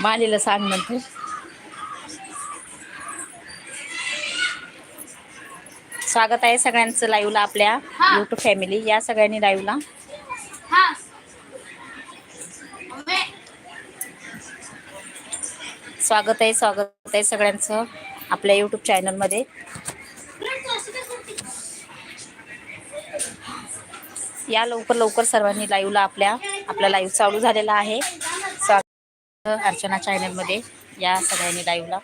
मालीला सांग नंतर स्वागत आहे सगळ्यांचं लाईव्हला आपल्या. युट्यूब फॅमिली या सगळ्यांनी लाईव्हला स्वागत आहे स्वागत आहे सगळ्यांचं आपल्या यूट्यूब चॅनलमध्ये या लवकर लवकर सर्वांनी लाईव्हला आपल्या आपला लाईव्ह चालू झालेला आहे. स्वागत अर्चना चॅनलमध्ये या सगळ्यांनी लाईव्हला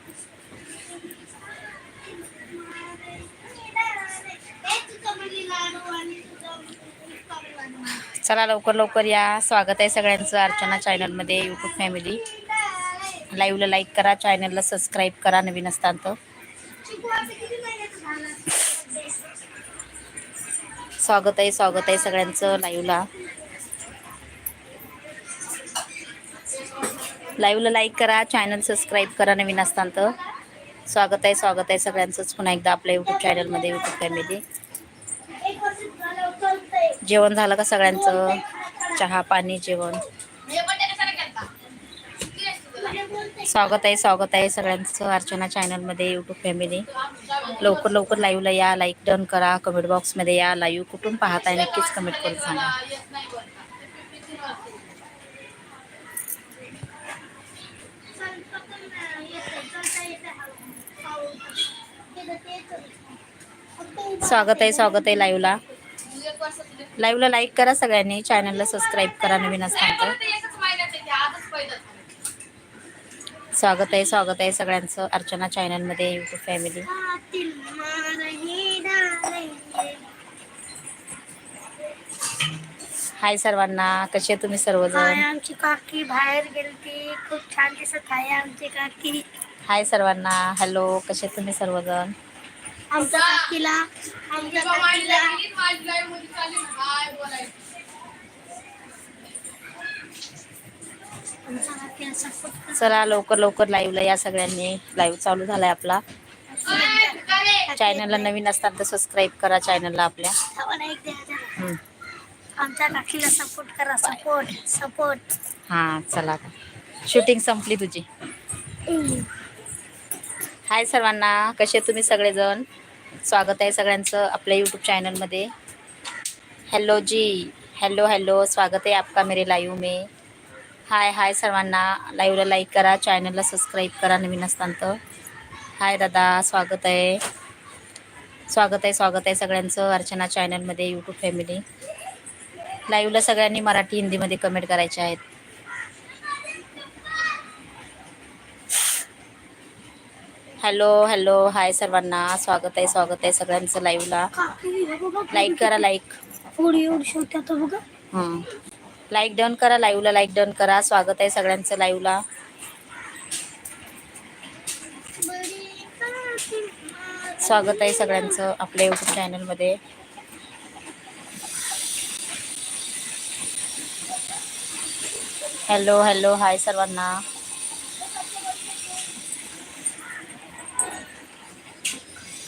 चला लवकर लवकर या. स्वागत आहे सगळ्यांचं अर्चना चॅनलमध्ये यूट्यूब फॅमिली लाईव्हला लाईक करा चॅनलला सबस्क्राईब करा नवीन असताल स्वागत आहे स्वागत आहे सगळ्यांचं लाईव्हला. लाईव्हला लाईक करा चॅनल सबस्क्राईब करा नवीन असताल तर स्वागत आहे स्वागत आहे सगळ्यांचंच पुन्हा एकदा आपल्या यूट्यूब चॅनलमध्ये यूट्यूब फॅमिली जेवण झालं का सगळ्यांचं? चहा पाणी जेवण. स्वागत आहे स्वागत आहे सगळ्यांचं अर्चना चॅनलमध्ये यूट्यूब फॅमिली लवकर लवकर लाईव्हला या लाईक डन करा कमेंट बॉक्समध्ये या लाईव्ह कुठून पाहताय नक्कीच कमेंट करून सांगा. स्वागत आहे स्वागत आहे लाईव्हला लाईव्हला लाईक करा सगळ्यांनी चॅनलला सबस्क्राईब करा नवीन असताना तर स्वागत आहे स्वागत आहे सगळ्यांचं अर्चना चॅनलमध्ये यूट्यूब फॅमिली हाय सर्वांना कसे तुम्ही सर्वजण? आमची काकी बाहेर गेलती. खूप छान दिसत आहे आमची काकी. हाय सर्वांना हॅलो कसे तुम्ही सर्वजण? आमच्या काकीला. आमच्या काकीला. चला लवकर लवकर लाईव्हला या सगळ्यांनी. लाईव्ह चालू झालाय आपला. चॅनलला नवीन असतात तर सबस्क्राईब करा चॅनलला आपल्या. आमच्या काकीला सपोर्ट करा. सपोर्ट सपोर्ट हां चला शूटिंग संपली तुझी. हाय सर्वांना. कसे तुम्ही सगळेजण? स्वागत आहे सगळ्यांचं आपल्या यूट्यूब चॅनलमध्ये हॅलो जी हॅलो हॅलो स्वागत आहे आपका मेरे लाईव्ह में. हाय हाय सर्वांना. लाईव्हला लाईक करा चॅनलला सबस्क्राईब करा नवीन असताल तर हाय दादा स्वागत आहे. स्वागत आहे स्वागत आहे सगळ्यांचं अर्चना चॅनलमध्ये यूट्यूब फॅमिली लाईव्हला सगळ्यांनी मराठी हिंदीमध्ये कमेंट करायचे आहेत. हॅलो हॅलो हाय सर्वांना. स्वागत आहे स्वागत आहे सगळ्यांचं लाईव्हला. लाईक करा लाईक हं. लाईक डन करा लाईव्हला लाईक डन करा. स्वागत आहे सगळ्यांचं लाईव्हला स्वागत आहे सगळ्यांचं आपल्या यूट्यूब चॅनलमध्ये हॅलो हॅलो हाय सर्वांना.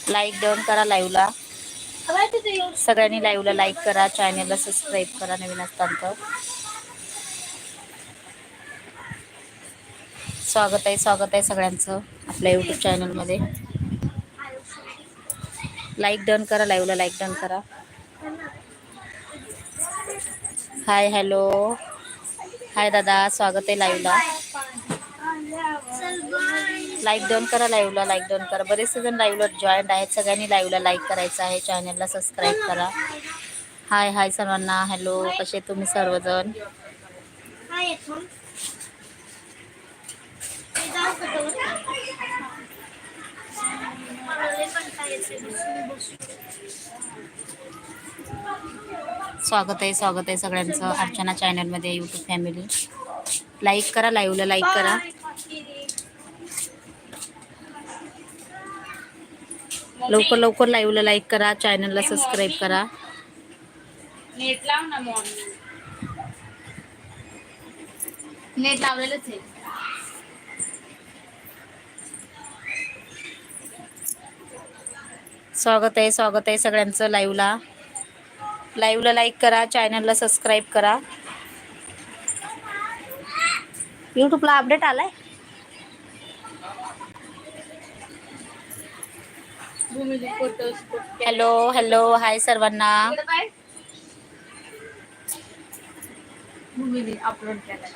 लाईक डन करा लाईव्हला सगळ्यांनी लाईव्हला लाईक करा चॅनेलला सबस्क्राईब करा नवीन असताल तर स्वागत आहे स्वागत आहे सगळ्यांचं आपल्या यूट्यूब चॅनलमध्ये लाईक डन करा लाईव्हला लाईक डन करा. हाय हॅलो हाय दादा. स्वागत आहे लाईव्हला लाईक डन करा लाईव्हला लाईक डन करा. बरेचसे जण लाईव्हला जॉईंट आहेत. सगळ्यांनी लाईव्हला लाईक करायचं आहे. चॅनलला सबस्क्राईब करा. हाय हाय सर्वांना. हॅलो कसे तुम्ही सर्वजण? स्वागत आहे स्वागत आहे सगळ्यांचं. अर्चना चॅनलमध्ये यूट्यूब फॅमिली लाईक करा लाईव्हला लाईक करा. लवकर लवकर लाईव्हला लाईक करा चॅनलला सबस्क्राईब करा. नेट लाव ना मॉर्निंग नेट लावलेलंच आहे. स्वागत आहे स्वागत आहे सगळ्यांचं लाईव्हला लाईव्हला लाईक करा चॅनलला सबस्क्राईब करा. यूट्यूबला अपडेट आलाय? हॅलो हॅलो हाय सर्वांना. अपलोड केला